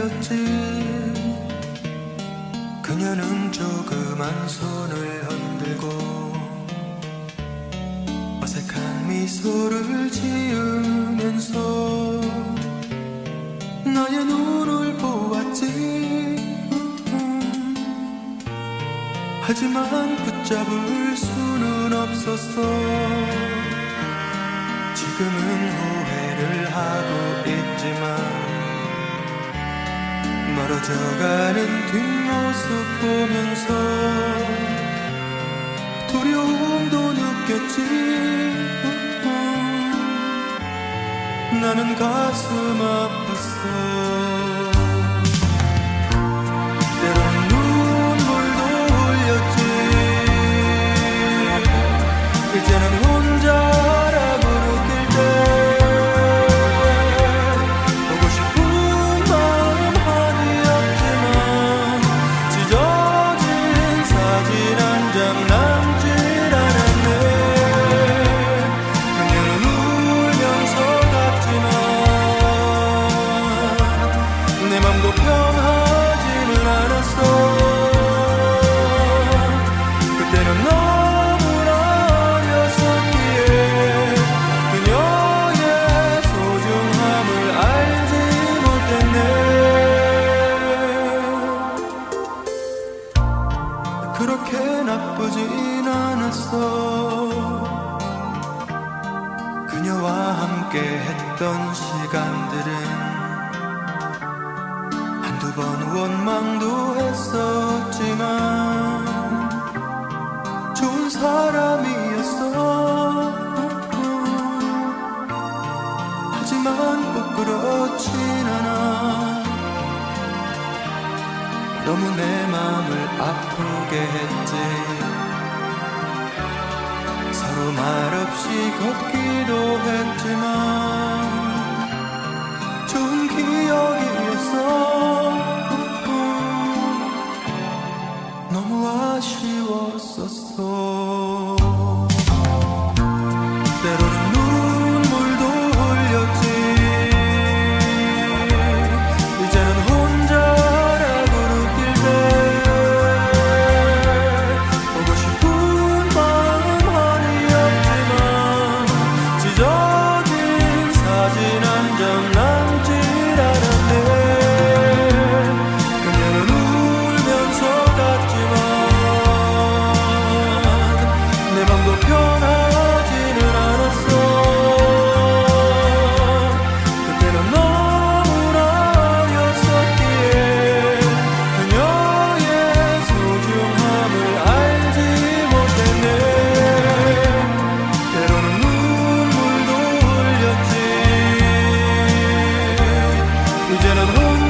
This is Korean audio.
이야기였지 그녀는 조그만 손을 흔들고 어색한 미소를 지으면서 나의 눈을 보았지. 하지만 붙잡을 수는 없었어 멀어져가는 뒷모습 보면서 두려움도 느꼈지. 나는 가슴 아팠어 그렇게 나쁘진 않았어. 그녀와 함께 했던 시간들은 한두 번 원망도 했었지만 좋은 사람이었어. 하지만 부끄럽진 않아 너무 내 맘을 아프게 했지. 서로 말없이 걷기도 했지만 좋은 기억이었어. 너무 아쉬웠었어 Senin